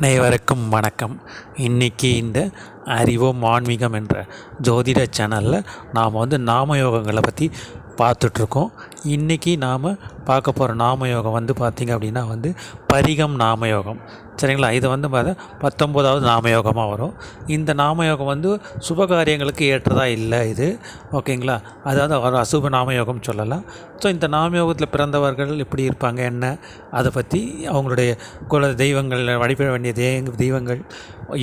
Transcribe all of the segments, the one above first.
அனைவருக்கும் வணக்கம். இன்றைக்கி இந்த அறிவோம் ஆன்மீகம் என்ற ஜோதிட சேனலில் நாம் வந்து நாமயோகங்களை பற்றி பார்த்துட்ருக்கோம் இன்றைக்கி நாம் பார்க்க போகிற நாமயோகம் வந்து பார்த்திங்க அப்படின்னா வந்து பரிகம் நாமயோகம். சரிங்களா? இது வந்து பார்த்தா பத்தொம்போதாவது நாமயோகமாக வரும். இந்த நாமயோகம் வந்து சுபகாரியங்களுக்கு ஏற்றதாக இல்லை இது. ஓகேங்களா? அதாவது அவர் அசுப நாமயோகம் சொல்லலாம். ஸோ இந்த நாமயோகத்தில் பிறந்தவர்கள் எப்படி இருப்பாங்க என்ன? அதை பற்றி அவங்களுடைய குல தெய்வங்கள் வழிபட வேண்டிய தெய்வ தெய்வங்கள்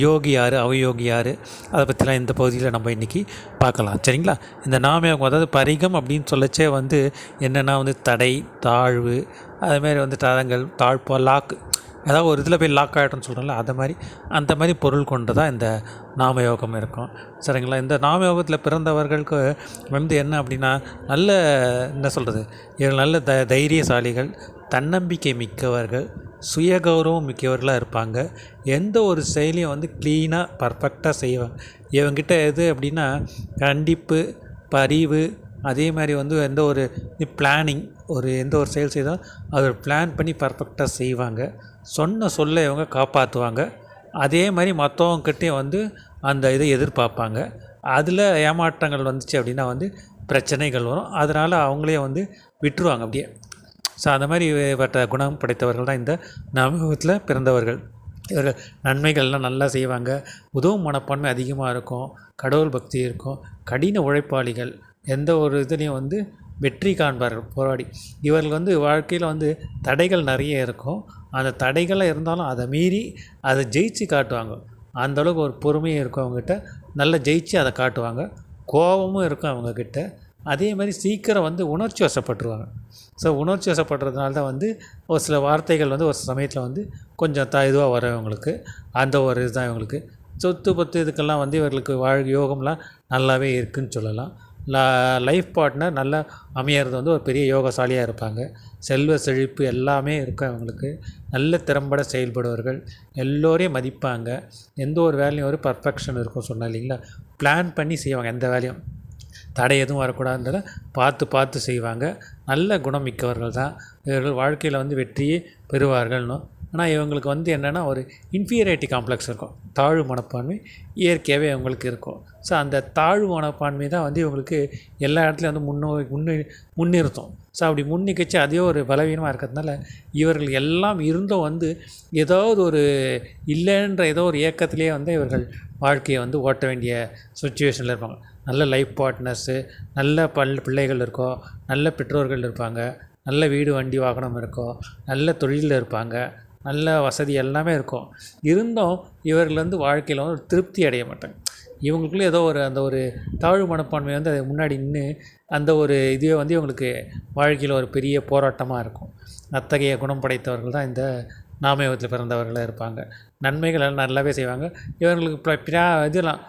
யோகி யார் அவயோகி யார் அதை பற்றிலாம் இந்த பகுதியில் நம்ம இன்றைக்கி பார்க்கலாம். சரிங்களா? இந்த நாமயோகம் அதாவது பரிகம் அப்படின்னு சொல்லச்சே வந்து என்னென்னா வந்து தடை தா தாழ்வு அதுமாரி வந்து தரங்கள் தாழ்ப்பா லாக்கு ஏதாவது ஒரு இதில் போய் லாக் ஆகிட்டோம்னு சொல்கிறோம்ல அது மாதிரி அந்த மாதிரி பொருள் கொண்டு தான் இந்த நாமயோகம் இருக்கும். சரிங்களா? இந்த நாமயோகத்தில் பிறந்தவர்களுக்கு வந்து என்ன அப்படின்னா நல்ல என்ன சொல்கிறது இவர்கள் நல்ல த தைரியசாலிகள் தன்னம்பிக்கை மிக்கவர்கள் சுயகௌரவம் மிக்கவர்களாக இருப்பாங்க. எந்த ஒரு செயலையும் வந்து க்ளீனாக பர்ஃபெக்டாக செய்வாங்க இவங்கிட்ட எது அப்படின்னா கண்டிப்பு பரிவு அதே மாதிரி வந்து எந்த ஒரு பிளானிங் ஒரு எந்த ஒரு செயல் செய்தாலும் அதை பிளான் பண்ணி பர்ஃபெக்டாக செய்வாங்க. சொன்ன சொல்ல இவங்க காப்பாற்றுவாங்க அதே மாதிரி மற்றவங்கக்கிட்டேயும் வந்து அந்த இதை எதிர்பார்ப்பாங்க. அதில் ஏமாற்றங்கள் வந்துச்சு அப்படின்னா வந்து பிரச்சனைகள் வரும். அதனால் அவங்களே வந்து விட்டுருவாங்க அப்படியே. ஸோ அந்த மாதிரி பட்ட குணம் படைத்தவர்கள் தான் இந்த நவகத்தில் பிறந்தவர்கள். இவர்கள் நன்மைகள்லாம் நல்லா செய்வாங்க. உதவும் மனப்பான்மை அதிகமாக இருக்கும். கடவுள் பக்தி இருக்கும். கடின உழைப்பாளிகள். எந்த ஒரு இதுலேயும் வந்து வெற்றி காண்பார்கள் போராடி. இவர்கள் வந்து வாழ்க்கையில் வந்து தடைகள் நிறைய இருக்கும். அந்த தடைகளாக இருந்தாலும் அதை மீறி அதை ஜெயிச்சு காட்டுவாங்க. அந்தளவுக்கு ஒரு பொறுமையும் இருக்கும் அவங்ககிட்ட. நல்லா ஜெயிச்சு அதை காட்டுவாங்க. கோபமும் இருக்கும் அவங்கக்கிட்ட அதே மாதிரி சீக்கிரம் வந்து உணர்ச்சி வசப்பட்டுருவாங்க. ஸோ உணர்ச்சி வசப்படுறதுனால தான் வந்து ஒரு சில வார்த்தைகள் வந்து ஒரு சமயத்தில் வந்து கொஞ்சம் த இதுவாக வரும் இவங்களுக்கு. அந்த ஒரு இதுதான் இவங்களுக்கு. சொத்து பத்து இதுக்கெல்லாம் வந்து இவர்களுக்கு வாழ் யோகம்லாம் நல்லாவே இருக்குதுன்னு சொல்லலாம். லைஃப் பார்ட்னர் நல்லா அமையிறது வந்து ஒரு பெரிய யோகசாலியாக இருப்பாங்க. செல்வ செழிப்பு எல்லாமே இருக்கும் அவங்களுக்கு. நல்ல திறம்பட செயல்படுவார்கள். எல்லோரையும் மதிப்பாங்க. எந்த ஒரு வேலையும் ஒரு பர்ஃபெக்ஷன் இருக்கும் சொன்னால் இல்லைங்களா? பிளான் பண்ணி செய்வாங்க. எந்த வேலையும். தடை எதுவும் வரக்கூடாதுன்றதை பார்த்து பார்த்து செய்வாங்க. நல்ல குணமிக்கவர்கள் தான். இவர்கள் வாழ்க்கையில் வந்து வெற்றியே பெறுவார்கள்னும் ஆனால் இவங்களுக்கு வந்து என்னென்னா ஒரு இன்ஃபீரியாரிட்டி காம்ப்ளெக்ஸ் இருக்கும். தாழ்வு மனப்பான்மை இயற்கையாகவே அவங்களுக்கு இருக்கும். ஸோ அந்த தாழ்வு மனப்பான்மை தான் வந்து இவங்களுக்கு எல்லா இடத்துலையும் வந்து முன்னோ முன்னே முன்னிறுத்தும். ஸோ அப்படி முன்னிக்கச்சு அதே ஒரு பலவீனமாக இருக்கிறதுனால இவர்கள் எல்லாம் இருந்தும் வந்து ஏதாவது ஒரு இல்லைன்ற ஏதோ ஒரு இயக்கத்திலே வந்து இவர்கள் வாழ்க்கையை வந்து ஓட்ட வேண்டிய சுச்சுவேஷனில் இருப்பாங்க. நல்ல லைஃப் பார்ட்னர்ஸு நல்ல பல் பிள்ளைகள் இருக்கோ நல்ல பெற்றோர்கள் இருப்பாங்க நல்ல வீடு வண்டி வாகனம் இருக்கோ நல்ல தொழிலில் இருப்பாங்க. நல்ல வசதி எல்லாமே இருக்கும். இருந்தும் இவர்கள் வந்து வாழ்க்கையில் வந்து திருப்தி அடைய மாட்டாங்க. இவங்களுக்குள்ளே ஏதோ ஒரு அந்த ஒரு தாழ்வு மனப்பான்மை வந்து அது முன்னாடி நின்று அந்த ஒரு இதுவே வந்து இவங்களுக்கு வாழ்க்கையில் ஒரு பெரிய போராட்டமாக இருக்கும். அத்தகைய குணம் படைத்தவர்கள் தான் இந்த நாமயோகத்தில் பிறந்தவர்களாக இருப்பாங்க. நன்மைகள் எல்லாம் நல்லாவே செய்வாங்க. இவர்களுக்கு இப்போ இதெல்லாம்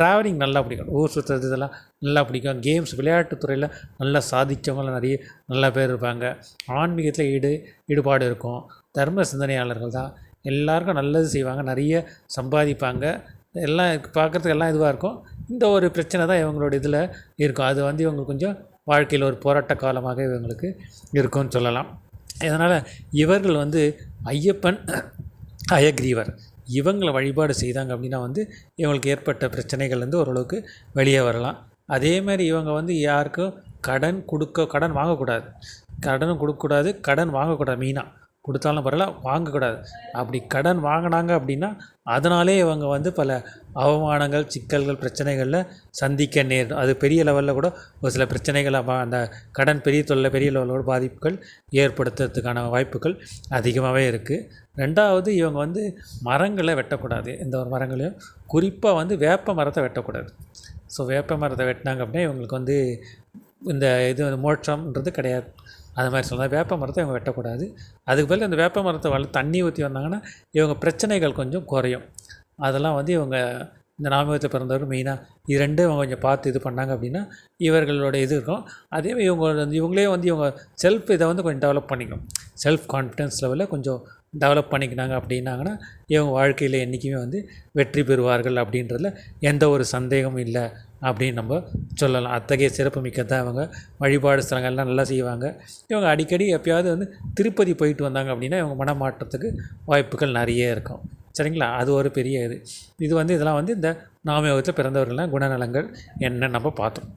ட்ராவலிங் நல்லா பிடிக்கும். ஊர் சுற்றுறது இதெல்லாம் நல்லா பிடிக்கும். கேம்ஸ் விளையாட்டுத் துறையில் நல்லா சாதித்தவங்களாம் நிறைய நல்ல பேர் இருப்பாங்க. ஆன்மீகத்தில் ஈடு ஈடுபாடு இருக்கும். தர்ம சிந்தனையாளர்கள் தான். எல்லாருக்கும் நல்லது செய்வாங்க நிறைய சம்பாதிப்பாங்க. எல்லாம் பார்க்குறதுக்கு எல்லாம் இதுவாக இருக்கும். இந்த ஒரு பிரச்சனை தான் இவங்களோட இதில் இருக்கும். அது வந்து இவங்க கொஞ்சம் வாழ்க்கையில் ஒரு போராட்ட காலமாக இவங்களுக்கு இருக்கும்னு சொல்லலாம். இதனால் இவர்கள் வந்து ஐயப்பன் அயக்ரீவர் இவங்களை வழிபாடு செய்தாங்க அப்படின்னா வந்து இவங்களுக்கு ஏற்பட்ட பிரச்சனைகள்லேருந்து ஓரளவுக்கு வெளியே வரலாம். அதேமாதிரி இவங்க வந்து யாருக்கும் கடன் கொடுக்க கடன் வாங்கக்கூடாது. கடனும் கொடுக்கக்கூடாது கடன் வாங்கக்கூடாது மெயினாக கொடுத்தாலும் பரவாயில்ல வாங்கக்கூடாது. அப்படி கடன் வாங்கினாங்க அப்படின்னா அதனாலே இவங்க வந்து பல அவமானங்கள் சிக்கல்கள் பிரச்சனைகளில் சந்திக்க நேரும் அது பெரிய லெவலில் கூட ஒரு சில பிரச்சனைகள் அந்த கடன் பெரிய தொல்லை பெரிய லெவலோட பாதிப்புகள் ஏற்படுத்துறதுக்கான வாய்ப்புகள் அதிகமாகவே இருக்குது ரெண்டாவது இவங்க வந்து மரங்களை வெட்டக்கூடாது. எந்த ஒரு மரங்களையும் குறிப்பாக வந்து வேப்ப மரத்தை வெட்டக்கூடாது. ஸோ வேப்ப மரத்தை வெட்டினாங்க அப்படின்னா இவங்களுக்கு வந்து இந்த இது மோட்சம்ன்றது கிடையாது. அது மாதிரி சொல்லலாம் வேப்ப மரத்தை இவங்க வெட்டக்கூடாது. அதுக்கு பதில் அந்த வேப்ப மரத்தை வள தண்ணி ஊற்றி வந்தாங்கன்னா இவங்க பிரச்சனைகள் கொஞ்சம் குறையும். அதெல்லாம் வந்து இவங்க இந்த நாமகத்தை பிறந்தவர்கள் மெயினாக இது ரெண்டும் இவங்க கொஞ்சம் பார்த்து இது பண்ணாங்க அப்படின்னா இவர்களோட இது இருக்கும். அதே மாதிரி இவங்க வந்து இவங்களே வந்து இவங்க செல்ஃப் இதை வந்து கொஞ்சம் டெவலப் பண்ணிக்கணும். செல்ஃப் கான்ஃபிடென்ஸ் லெவலில் கொஞ்சம் டெவலப் பண்ணிக்கினாங்க அப்படின்னாங்கன்னா இவங்க வாழ்க்கையில் என்றைக்குமே வந்து வெற்றி பெறுவார்கள் அப்படின்றதுல எந்த ஒரு சந்தேகமும் இல்லை. அப்படின்னு நம்ம சொல்லலாம். அத்தகைய சிறப்பு மிக்கதான் இவங்க வழிபாடு ஸ்தலங்கள்லாம் நல்லா செய்வாங்க. இவங்க அடிக்கடி எப்பயாவது வந்து திருப்பதி போயிட்டு வந்தாங்க அப்படின்னா இவங்க மனமாற்றத்துக்கு வாய்ப்புகள் நிறைய இருக்கும். சரிங்களா? அது ஒரு பெரிய இது. இது வந்து இதெல்லாம் வந்து இந்த நாமயோகத்தில் பிறந்தவர்கள்லாம் குணநலங்கள் என்ன நம்ம பார்த்தோம்.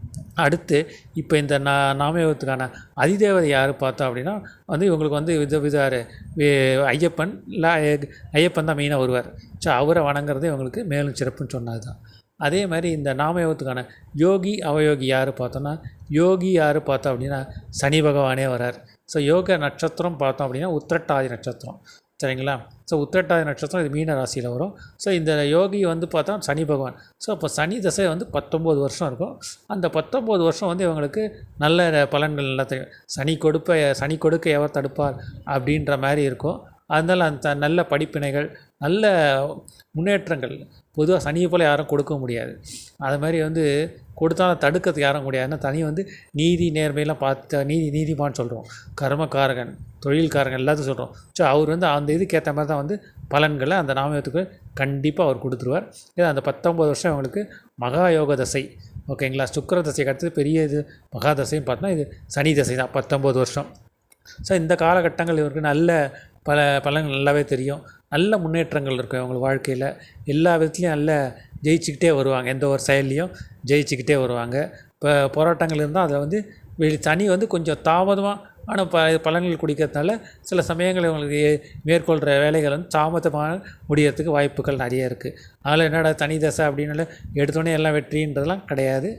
அடுத்து இப்போ இந்த நா நாமயோகத்துக்கான அதிதேவதை யார் பார்த்தோம் அப்படின்னா வந்து இவங்களுக்கு வந்து வித விதார் ஐயப்பன் இல்லை ஐயப்பன் தான் மெயினாக வருவார் ஸோ அவரை வணங்குறது இவங்களுக்கு மேலும் சிறப்புன்னு சொன்னது தான் அதே மாதிரி இந்த நாமயோகத்துக்கான யோகி அவயோகி யார் பார்த்தோன்னா யோகி யார் பார்த்தோம் அப்படின்னா சனி பகவானே வரார். ஸோ யோக நட்சத்திரம் பார்த்தோம் அப்படின்னா உத்திரட்டாதி நட்சத்திரம். சரிங்களா? ஸோ உத்திரட்டாதி நட்சத்திரம் இது மீன ராசியில் வரும். ஸோ இந்த யோகி வந்து பார்த்தா சனி பகவான். ஸோ அப்போ சனி தசை வந்து பத்தொம்போது வருஷம் இருக்கும். அந்த பத்தொம்போது வருஷம் வந்து இவங்களுக்கு நல்ல பலன்கள் நல்லா தெரியும். சனி கொடுப்ப சனி கொடுக்க எவர் தடுப்பார் அப்படின்ற மாதிரி இருக்கும். அதனால் அந்த நல்ல படிப்பினைகள் நல்ல முன்னேற்றங்கள். பொதுவாக சனியை போல் யாரும் கொடுக்க முடியாது. அது மாதிரி வந்து கொடுத்தாலும் தடுக்கிறதுக்கு யாரும் முடியாதுன்னா தனி வந்து நீதி நேர்மையெல்லாம் பார்த்து நீதி நீதிமான்னு சொல்கிறோம் கர்மக்காரகன் தொழில்காரகன் எல்லாத்தையும் சொல்கிறோம் ஸோ அவர் வந்து அந்த இதுக்கு ஏற்ற மாதிரி தான் வந்து பலன்களை அந்த நாமயத்துக்கு கண்டிப்பாக அவர் கொடுத்துருவார். ஏன்னா அந்த பத்தொம்பது வருஷம் அவங்களுக்கு மகா யோக தசை ஓகேங்களா சுக்கர தசைக்கு அடுத்தது பெரிய இது. மகா தசைன்னு பார்த்தோன்னா இது சனி தசை தான் பத்தொம்பது வருஷம். ஸோ இந்த காலகட்டங்கள் இவருக்கு நல்ல பல பலன் நல்லாவே தெரியும். நல்ல முன்னேற்றங்கள் இருக்கும் அவங்க வாழ்க்கையில். எல்லா விதத்துலேயும் நல்ல ஜெயிச்சுக்கிட்டே வருவாங்க. எந்த ஒரு செயல்லையும் ஜெயிச்சுக்கிட்டே வருவாங்க. இப்போ போராட்டங்கள் இருந்தால் அதில் வந்து வெளி தனி வந்து கொஞ்சம் தாமதமாக ஆனால் ப பழங்கள் குடிக்கிறதுனால சில சமயங்களில் இவங்களுக்கு மேற்கொள்கிற வேலைகள் வந்து தாமதமாக முடியறதுக்கு வாய்ப்புகள் நிறைய இருக்குது அதனால் என்னடா தனி தசை அப்படின்னால எடுத்தோடனே எல்லாம் வெற்றின்றதெல்லாம் கிடையாது.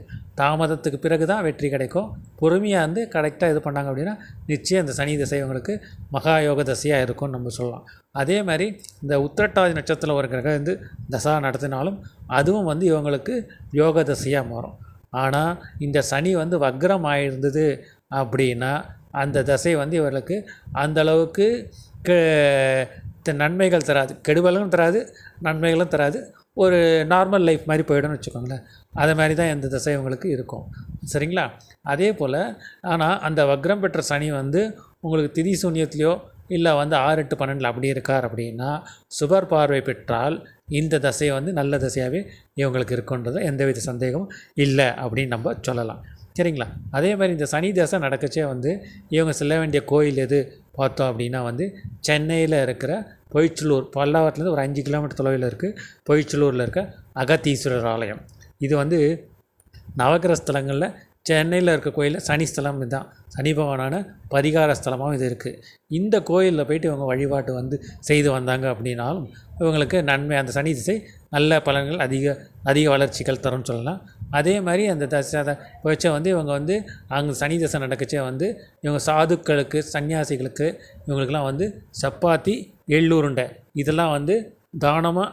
தாமதத்துக்கு பிறகு தான் வெற்றி கிடைக்கும். பொறுமையாக வந்து கரெக்டாக இது பண்ணாங்க அப்படின்னா நிச்சயம் இந்த சனி தசை இவங்களுக்கு மகா யோக தசையாக இருக்கும்னு நம்ம சொல்லலாம். அதே மாதிரி இந்த உத்திரட்டாதி நட்சத்திரம் ஒரு கிரகம் வந்து தசா நடத்தினாலும் அதுவும் வந்து இவங்களுக்கு யோக தசையாக மாறும். ஆனால் இந்த சனி வந்து வக்ரம் ஆயிருந்தது அப்படின்னா அந்த தசை வந்து இவர்களுக்கு அந்த அளவுக்கு கெ நன்மைகள் தராது. கெடுபலும் தராது நன்மைகளும் தராது. ஒரு நார்மல் லைஃப் மாதிரி போய்டும்னு வச்சுக்கோங்களேன். அது மாதிரி தான் இந்த தசை உங்களுக்கு இருக்கும். சரிங்களா? அதே போல் ஆனால் அந்த வக்ரம் பெற்ற சனி வந்து உங்களுக்கு திதி சூன்யத்துலேயோ இல்லை வந்து ஆறு எட்டு பன்னெண்டில் அப்படி இருக்கார் அப்படின்னா சுபர் பார்வை பெற்றால் இந்த தசை வந்து நல்ல தசையாகவே இவங்களுக்கு இருக்குன்றது எந்தவித சந்தேகமும் இல்லை அப்படின்னு நம்ம சொல்லலாம். சரிங்களா? அதே மாதிரி இந்த சனி தசை நடக்கச்சே வந்து இவங்க செல்ல வேண்டிய கோயில் எது பார்த்தோம் அப்படின்னா வந்து சென்னையில் இருக்கிற பொய்ச்சலூர் பல்லாவரத்துலேருந்து ஒரு அஞ்சு கிலோமீட்டர் தொலைவில் இருக்குது பொய்ச்சலூரில் இருக்க அகத்தீஸ்வரர் ஆலயம். இது வந்து நவகிர ஸ்தலங்களில் சென்னையில் இருக்க கோயிலில் சனி ஸ்தலம் இதுதான். சனி பகவானான பரிகார ஸ்தலமாகவும் இது இருக்குது இந்த கோயிலில் போயிட்டு இவங்க வழிபாட்டு வந்து செய்து வந்தாங்க அப்படின்னாலும் இவங்களுக்கு நன்மை அந்த சனி திசை நல்ல பலன்கள் அதிக அதிக வளர்ச்சிகள் தரும்னு சொல்லலாம். அதே மாதிரி அந்த தசை வச்ச வந்து இவங்க வந்து அங்கே சனி தசை நடக்கச்சே வந்து இவங்க சாதுக்களுக்கு சன்னியாசிகளுக்கு இவங்களுக்கெல்லாம் வந்து சப்பாத்தி எள்ளுருண்டை இதெல்லாம் வந்து தானமாக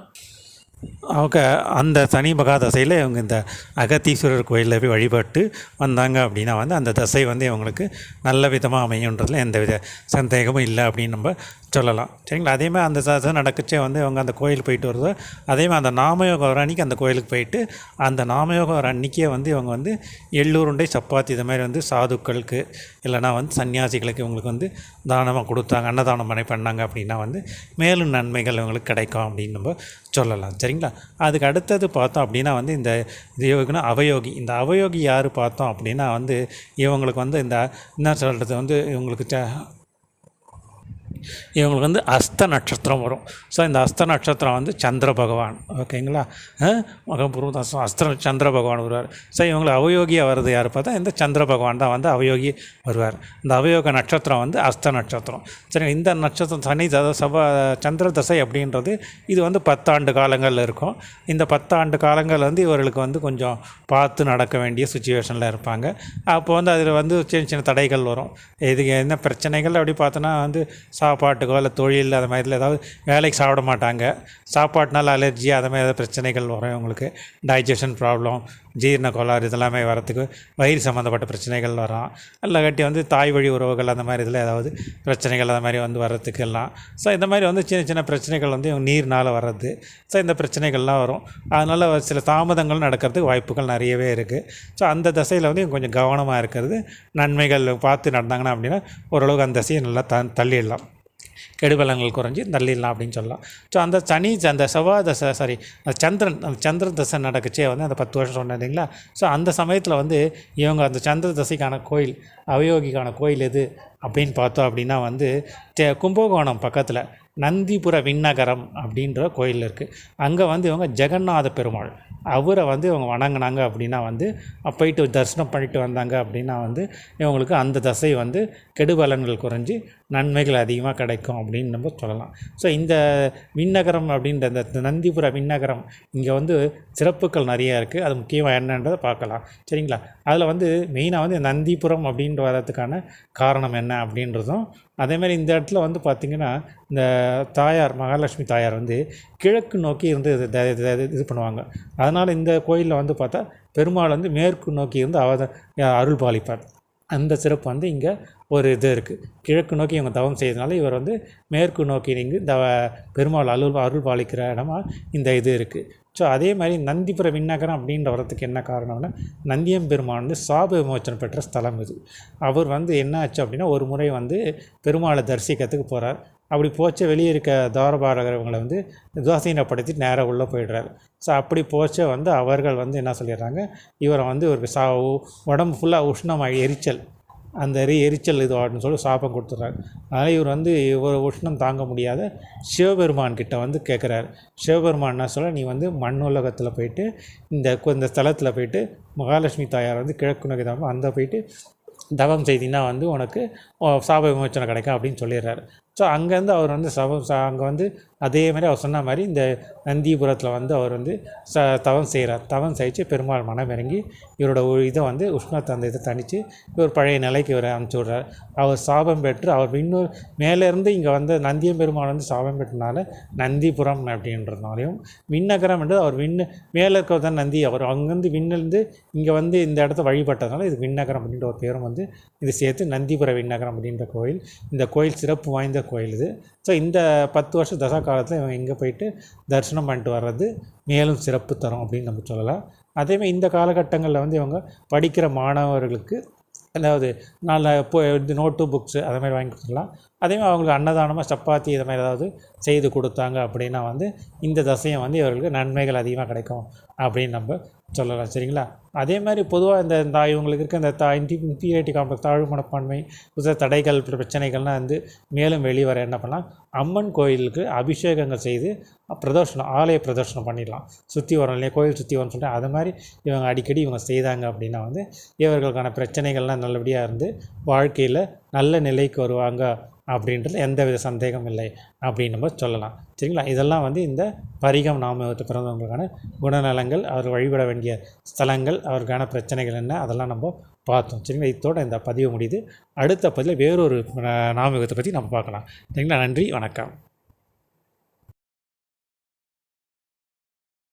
அவங்க அந்த சனி மகா தசையில் இவங்க இந்த அகத்தீஸ்வரர் கோயிலில் போய் வழிபட்டு வந்தாங்க அப்படின்னா வந்து அந்த தசை வந்து இவங்களுக்கு நல்ல விதமாக அமையுன்றதுல எந்த வித சந்தேகமும் இல்லை அப்படின்னு நம்ம சொல்லலாம். சரிங்களா? அதேமாதிரி அந்த தசை நடக்கச்சே வந்து இவங்க அந்த கோயில் போயிட்டு வருதோ அதேமாதிரி அந்த நாமயோக வர அன்றைக்கி அந்த கோயிலுக்கு போயிட்டு அந்த நாமயோக வர அன்றைக்கே வந்து இவங்க வந்து எள்ளூருண்டை சப்பாத்தி இது மாதிரி வந்து சாதுக்களுக்கு இல்லைனா வந்து சன்னியாசிகளுக்கு இவங்களுக்கு வந்து தானமாக கொடுத்தாங்க அன்னதானம் பண்ணி பண்ணாங்க அப்படின்னா வந்து மேலும் நன்மைகள் இவங்களுக்கு கிடைக்கும் அப்படின்னு நம்ம சொல்லலாம். சரிங்களா? சரிங்களா? அதுக்கு அடுத்தது பார்த்தோம் அப்படின்னா வந்து இந்த இது யோகினா அவயோகி. இந்த அவயோகி யார் பார்த்தோம் அப்படின்னா வந்து இவங்களுக்கு வந்து இந்த என்ன சொல்கிறது வந்து இவங்களுக்கு ச இவங்களுக்கு வந்து அஸ்த நட்சத்திரம் வரும். ஸோ இந்த அஸ்த நட்சத்திரம் வந்து சந்திர பகவான். ஓகேங்களா மகபூர்வதாசம் அஸ்த சந்திர பகவான் வருவார். ஸோ இவங்களை அவயோகியாக வருது யார் பார்த்தா இந்த சந்திர பகவான் தான் வந்து அவயோகி வருவார். இந்த அவயோக நட்சத்திரம் வந்து அஸ்த நட்சத்திரம். சரி இந்த நட்சத்திரம் சனி சபா சந்திர தசை அப்படின்றது இது வந்து பத்தாண்டு காலங்களில் இருக்கும். இந்த பத்தாண்டு காலங்கள் வந்து இவர்களுக்கு வந்து கொஞ்சம் பார்த்து நடக்க வேண்டிய சுச்சுவேஷனில் இருப்பாங்க. அப்போ வந்து அதில் வந்து சின்ன சின்ன தடைகள் வரும். இதுக்கு என்ன பிரச்சனைகள் அப்படி பார்த்தோன்னா வந்து சாப்பாட்டுக்கோ இல்லை தொழில் அது மாதிரில ஏதாவது வேலைக்கு சாப்பிட மாட்டாங்க. சாப்பாட்டுனால அலர்ஜி அது மாதிரி ஏதாவது பிரச்சனைகள் வரும் இவங்களுக்கு டைஜஷன் ப்ராப்ளம் ஜீரண கோளாறு இதெல்லாமே வரத்துக்கு வயிறு சம்மந்தப்பட்ட பிரச்சனைகள் வரும். இல்லாட்டி வந்து தாய் வழி உறவுகள் அந்த மாதிரி இதில் ஏதாவது பிரச்சனைகள் அந்த மாதிரி வந்து வர்றதுக்கு எல்லாம். ஸோ இந்த மாதிரி வந்து சின்ன சின்ன பிரச்சனைகள் வந்து இவங்க நீர்னால் வர்றது. ஸோ இந்த பிரச்சனைகள்லாம் வரும். அதனால் சில தாமதங்கள் நடக்கிறதுக்கு வாய்ப்புகள் நிறையவே இருக்குது ஸோ அந்த தசையில் வந்து கொஞ்சம் கவனமாக இருக்கிறது. நன்மைகள் பார்த்து நடந்தாங்கன்னா அப்படின்னா ஓரளவுக்கு அந்த தசையை நல்லா த தள்ளிடலாம். கெடுபலங்கள் குறைஞ்சி தள்ளிடலாம் அப்படின்னு சொல்லலாம். ஸோ அந்த சனி அந்த செவ்வாய் தசை சாரி அந்த சந்திரன் அந்த சந்திர தசை நடக்குச்சே வந்து அந்த பத்து வருஷம் சொன்னேன் இல்லைங்களா? ஸோ அந்த சமயத்தில் வந்து இவங்க அந்த சந்திர தசைக்கான கோயில் அவயோகிக்கான கோயில் எது அப்படின்னு பார்த்தோம் அப்படின்னா வந்து தே கும்பகோணம் பக்கத்தில் நந்திபுர விண்ணகரம் அப்படின்ற கோயில் இருக்குது அங்கே வந்து இவங்க ஜெகநாத பெருமாள். அவரை வந்து இவங்க வணங்கினாங்க அப்படின்னா வந்து போயிட்டு தரிசனம் பண்ணிட்டு வந்தாங்க அப்படின்னா வந்து இவங்களுக்கு அந்த தசை வந்து கெடுபலன்கள் குறைஞ்சி நன்மைகள் அதிகமாக கிடைக்கும் அப்படின்னு நம்ம சொல்லலாம். ஸோ இந்த விண்ணகரம் அப்படின்ற இந்த நந்திபுர விண்ணகரம் இங்கே வந்து சிறப்புகள் நிறையா இருக்குது அது முக்கியமாக என்னன்றதை பார்க்கலாம். சரிங்களா? அதில் வந்து மெயினாக வந்து நந்திபுரம் அப்படின்ற வரதுக்கான காரணம் என்ன அப்படின்றதும் அதேமாதிரி இந்த இடத்துல வந்து பார்த்திங்கன்னா இந்த தாயார் மகாலட்சுமி தாயார் வந்து கிழக்கு நோக்கி இருந்து இது த- இது- இது பண்ணுவாங்க. அதனால் இந்த கோயிலில் வந்து பார்த்தா பெருமாள் வந்து மேற்கு நோக்கி இருந்து அவ அருள் பாலிப்பார் அந்த சிறப்பு வந்து இங்கே ஒரு இது இருக்குது கிழக்கு நோக்கி இவங்க தவம் செய்யறதுனால இவர் வந்து மேற்கு நோக்கி நீங்கள் தவ பெருமாள் அருள் அருள் பாலிக்கிற இடமா இந்த இது இருக்குது ஸோ அதே மாதிரி நந்திபுர விண்ணகரம் அப்படின்ற வரத்துக்கு என்ன காரணம்னா நந்தியம் பெருமான் வந்து சாப விமோச்சனம் பெற்ற ஸ்தலம் இது. அவர் வந்து என்ன ஆச்சு அப்படின்னா ஒரு முறை வந்து பெருமாளை தரிசிக்கிறதுக்கு போகிறார் அப்படி போச்ச வெளியே இருக்க துவாரபாலகரவங்களை வந்து துவாசீனப்படுத்தி நேராக உள்ளே போயிடுறாரு. ஸோ அப்படி போச்ச வந்து அவர்கள் வந்து என்ன சொல்லிடுறாங்க இவரை வந்து ஒரு சா உடம்பு ஃபுல்லாக உஷ்ணமாக எரிச்சல். அந்த எரி எரிச்சல் இது ஆடுன்னு சொல்லி சாபம் கொடுத்துட்றாரு. அதனால் இவர் வந்து இவர் உஷ்ணம் தாங்க முடியாத சிவபெருமான் கிட்ட வந்து கேட்குறாரு. சிவபெருமான் என்ன சொல்ல நீ வந்து மண் உலகத்தில் போயிட்டு இந்த இந்த ஸ்தலத்தில் போயிட்டு மகாலட்சுமி தாயார் வந்து கிழக்கு நோக்கி தவம் அந்த போயிட்டு தவம் செய்தினா வந்து உனக்கு சாப விமோச்சனை கிடைக்கும் அப்படின்னு சொல்லிடுறாரு. ஸோ அங்கேருந்து அவர் வந்து சவம் அங்கே வந்து அதே மாதிரி அவர் சொன்ன மாதிரி இந்த நந்திபுரத்தில் வந்து அவர் வந்து ச தவம் செய்கிறார் தவம் செய்து பெருமாள் மனம் இறங்கி இவரோட இதை வந்து உஷ்ணத்தை அந்த இதை தணித்து இவர் பழைய நிலைக்கு இவரை அனுப்பிச்சி விட்றாரு. அவர் சாபம் பெற்று அவர் இன்னொரு மேலேருந்து இங்கே வந்து நந்தியம் பெருமாள் வந்து சாபம் பெற்றனால நந்திபுரம் அப்படின்றதுனாலையும் விண்ணகரம் என்று அவர் விண்ணு மேலே இருக்கிறது தான் நந்தி. அவர் அங்கேருந்து விண்ணிலிருந்து இங்கே வந்து இந்த இடத்த வழிபட்டதுனால இது விண்ணகரம் அப்படின்ற ஒரு பேரும் வந்து இது சேர்த்து நந்திபுர விண்ணகரம் அப்படின்ற கோயில் இந்த கோயில் சிறப்பு வாய்ந்த கோயில் இது ஸோ இந்த பத்து வருஷம் தசா காலத்தில் இவங்க இங்கே போயிட்டு தரிசனம் பண்ணிட்டு வர்றது மேலும் சிறப்பு தரும் அப்படின்னு நம்ம சொல்லலாம். அதேமாதிரி இந்த காலகட்டங்களில் வந்து இவங்க படிக்கிற மாணவர்களுக்கு அதாவது நல்ல இப்போ இது நோட்டு புக்ஸு அதை மாதிரி வாங்கி கொடுத்துடலாம். அதேமாதிரி அவங்களுக்கு அன்னதானமாக சப்பாத்தி இது மாதிரி ஏதாவது செய்து கொடுத்தாங்க அப்படின்னா வந்து இந்த தசையம் வந்து இவர்களுக்கு நன்மைகள் அதிகமாக கிடைக்கும் அப்படின்னு நம்ம சொல்லலாம். சரிங்களா? அதே மாதிரி பொதுவாக இந்த இந்த இவங்களுக்கு இருக்க இந்த தா இன்டி இன்ஃபீரியாரிட்டி காம்ப்ளெக்ஸ் தாழ்வு மனப்பான்மை புதுசாக தடைகள் பிரச்சனைகள்லாம் வந்து மேலும் வெளிவர என்ன பண்ணலாம்? அம்மன் கோயிலுக்கு அபிஷேகங்கள் செய்து பிரதர்ஷனம் ஆலய பிரதர்ஷனம் பண்ணிடலாம். சுற்றி வரோம் இல்லையா? கோயில் சுற்றி வரோம்னு சொல்லிட்டு அது மாதிரி இவங்க அடிக்கடி இவங்க செய்தாங்க அப்படின்னா வந்து இவர்களுக்கான பிரச்சனைகள்லாம் நல்லபடியாக இருந்து வாழ்க்கையில் நல்ல நிலைக்கு வருவாங்க அப்படின்றது எந்த வித சந்தேகம் இல்லை அப்படின்னு நம்ம சொல்லலாம். சரிங்களா? இதெல்லாம் வந்து இந்த பரிகம் நாமத்து பிறந்தவங்களுக்கான குணநலங்கள் அவர் வழிபட வேண்டிய ஸ்தலங்கள் அவருக்கான பிரச்சனைகள் என்ன அதெல்லாம் நம்ம பார்த்தோம். சரிங்களா? இதோட இந்த பதிவு முடியுது. அடுத்த பதிவில் வேறொரு அஹ், நாமயுகத்தை பற்றி நம்ம பார்க்கலாம். சரிங்களா? நன்றி வணக்கம்.